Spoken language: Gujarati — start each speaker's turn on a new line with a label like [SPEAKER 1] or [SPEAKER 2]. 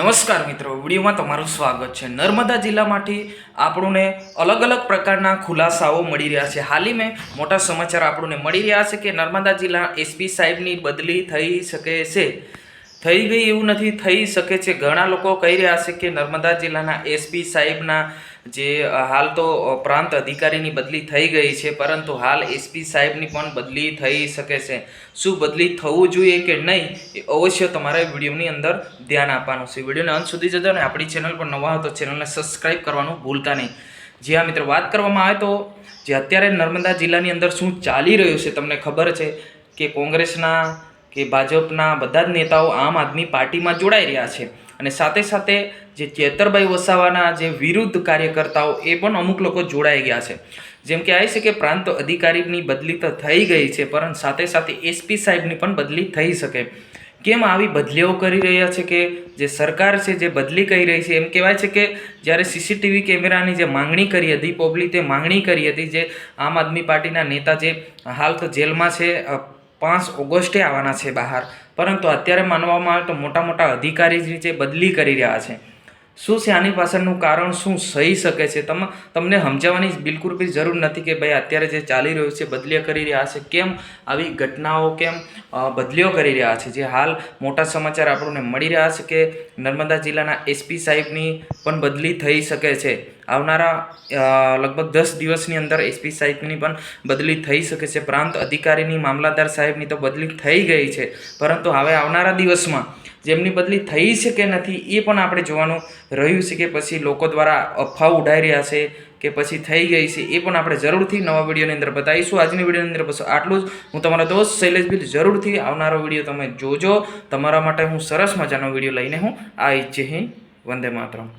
[SPEAKER 1] નમસ્કાર મિત્રો, વિડીયોમાં તમારું સ્વાગત છે. નર્મદા જિલ્લામાંથી આપણને અલગ અલગ પ્રકારના ખુલાસાઓ મળી રહ્યા છે. હાલી મેં મોટા સમાચાર આપણને મળી રહ્યા છે કે નર્મદા જિલ્લા એસપી સાહેબની બદલી થઈ શકે છે. થઈ ગઈ એવું નથી, થઈ શકે છે. ઘણા લોકો કહી રહ્યા છે કે નર્મદા જિલ્લાના એસપી સાહેબના જે હાલ તો પ્રાંત અધિકારીની બદલી થઈ ગઈ છે, પરંતુ હાલ એસપી સાહેબની પણ બદલી થઈ શકે છે. શું બદલી થવું જોઈએ કે નહીં, એ અવશ્ય તમારે વિડીયોની અંદર ધ્યાન આપવાનું છે. વિડીયોને અંત સુધી જજો ને આપણી ચેનલ પર નવા હો તો ચેનલને સબસ્ક્રાઈબ કરવાનું ભૂલતા નહીં. જે આ મિત્રો, વાત કરવામાં આવે તો, જે અત્યારે નર્મદા જિલ્લાની અંદર શું ચાલી રહ્યું છે તમને ખબર છે કે કોંગ્રેસના, કે ભાજપના બધા જ નેતાઓ આમ આદમી પાર્ટીમાં જોડાઈ રહ્યા છે. અને સાથે સાથે જે ચેતરભાઈ વસાવાના જે વિરુદ્ધ કાર્યકર્તાઓ, એ પણ અમુક લોકો જોડાઈ ગયા છે. જેમ કે આવી છે કે પ્રાંત અધિકારીની બદલી તો થઈ ગઈ છે પરંતુ સાથે સાથે એસપી સાહેબની પણ બદલી થઈ શકે. કેમ આવી બદલીઓ કરી રહ્યા છે કે જે સરકાર છે જે બદલી કરી રહી છે? એમ કહેવાય છે કે જ્યારે સીસીટીવી કેમેરાની જે માંગણી કરી હતી, પબ્લિકે માંગણી કરી હતી જે આમ આદમી પાર્ટીના નેતા જે હાલ તો જેલમાં છે પાંચ ઓગસ્ટે આવવાના છે બહાર. પરંતુ અત્યારે માનવામાં આવે તો મોટા મોટા અધિકારી જે છે બદલી કરી રહ્યા છે. શું છે આની પાછળનું કારણ, શું સહી શકે છે? તમ, તમને સમજાવવાની બિલકુલ બી જરૂર નથી કે ભાઈ અત્યારે જે ચાલી રહ્યું છે, બદલીઓ કરી રહ્યા છે. કેમ? આવી ઘટનાઓ કેમ બદલીઓ કરી રહ્યા છે? જે હાલ મોટા સમાચાર આપણને મળી રહ્યા છે કે નર્મદા જિલ્લાના એસપી સાહેબની પણ બદલી થઈ શકે છે. આવનારા લગભગ દસ દિવસની અંદર એસપી સાહેબની પણ બદલી થઈ શકે છે. પ્રાંત અધિકારીની મામલાદાર સાહેબની તો બદલી થઈ ગઈ છે. પરંતુ હવે આવનારા દિવસમાં જેમની બદલી થઈ છે કે નથી, એ પણ આપણે જોવાનું રહ્યું છે કે પછી લોકો દ્વારા અફવાઓ ઉડાઈ રહ્યા છે કે પછી થઈ ગઈ છે, એ પણ આપણે જરૂરથી નવા વિડીયોની અંદર બતાવીશું. આજની વિડીયોની અંદર બસ આટલું જ. હું તમારો દોસ્ત શૈલેષ બિલ જરૂરથી આવનારો વીડિયો તમે જોજો. તમારા માટે હું સરસ મજાનો વીડિયો લઈને હું આવી જય હિન્દ, વંદે માતરમ.